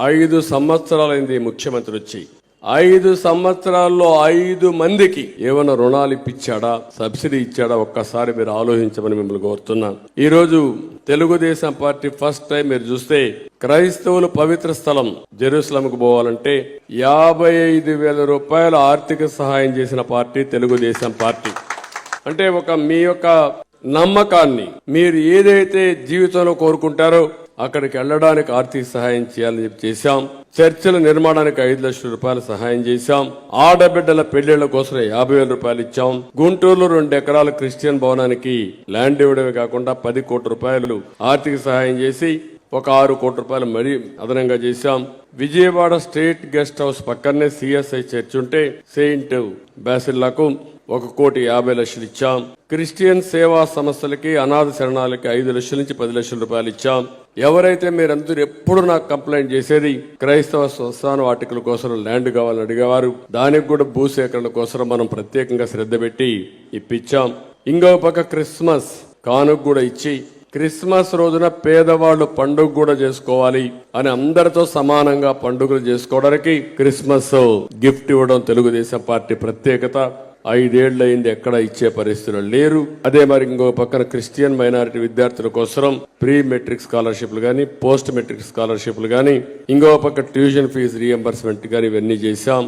ఐదు సంవత్సరాలైంది ముఖ్యమంత్రి వచ్చి. ఐదు సంవత్సరాల్లో ఐదు మందికి ఏమైనా రుణాలు ఇప్పించాడా? సబ్సిడీ ఇచ్చాడా? ఒక్కసారి మీరు ఆలోచించమని మిమ్మల్ని కోరుతున్నాను. ఈరోజు తెలుగుదేశం పార్టీ ఫస్ట్ టైం మీరు చూస్తే క్రైస్తవులు పవిత్ర స్థలం జెరూసలంకు పోవాలంటే యాభై ఐదు వేల రూపాయల ఆర్థిక సహాయం చేసిన పార్టీ తెలుగుదేశం పార్టీ. అంటే ఒక మీ యొక్క నమ్మకాన్ని మీరు ఏదైతే జీవితంలో కోరుకుంటారో అక్కడికి వెళ్ళడానికి ఆర్థిక సహాయం చేయాలని చెప్పి చేశాం. చర్చల నిర్మాణానికి ఐదు లక్షల రూపాయలు సహాయం చేశాం. ఆడబిడ్డల పెళ్ళిళ్ళ కోసం యాభై వేల రూపాయలు ఇచ్చాం. గుంటూరులో రెండు ఎకరాల క్రిస్టియన్ భవనానికి ల్యాండ్ ఇవ్వడమే కాకుండా పది కోట్ల రూపాయలు ఆర్థిక సహాయం చేసి ఒక ఆరు కోట్ల రూపాయలు మరీ అదనంగా చేశాం. విజయవాడ స్టేట్ గెస్ట్ హౌస్ పక్కనే సిఎస్ఐ చర్చ్ ఉంటే సెయింట్ బ్యాసిల్లాకు ఒక కోటి యాభై లక్షలు ఇచ్చాం. క్రిస్టియన్ సేవా సంస్థలకి అనాథ శరణాలకి ఐదు లక్షల నుంచి పది లక్షల రూపాయలు ఇచ్చాం. ఎవరైతే మీరందరూ ఎప్పుడు నాకు కంప్లైంట్ చేసేది క్రైస్తవ సంస్థానం వాటికల కోసం ల్యాండ్ కావాలని అడిగేవారు. దానికి కూడా భూసేకరణ కోసం మనం ప్రత్యేకంగా శ్రద్ధ పెట్టి ఇప్పించాం. ఇంకో పక్క క్రిస్మస్ కానుక కూడా ఇచ్చి క్రిస్మస్ రోజున పేదవాళ్ళు పండుగ కూడా చేసుకోవాలి అని అందరితో సమానంగా పండుగలు చేసుకోవడానికి క్రిస్మస్ గిఫ్ట్ ఇవ్వడం తెలుగుదేశం పార్టీ ప్రత్యేకత. ఐదేళ్ళయింది ఎక్కడ ఇచ్చే పరిస్థితులు లేరు. అదే మరి ఇంకో పక్కన క్రిస్టియన్ మైనారిటీ విద్యార్థుల కోసం ప్రీ మెట్రిక్ స్కాలర్షిప్లు కానీ పోస్ట్ మెట్రిక్ స్కాలర్షిప్లు కానీ ఇంకో పక్క ట్యూషన్ ఫీజు రియంబర్స్మెంట్ కానీ ఇవన్నీ చేశాం.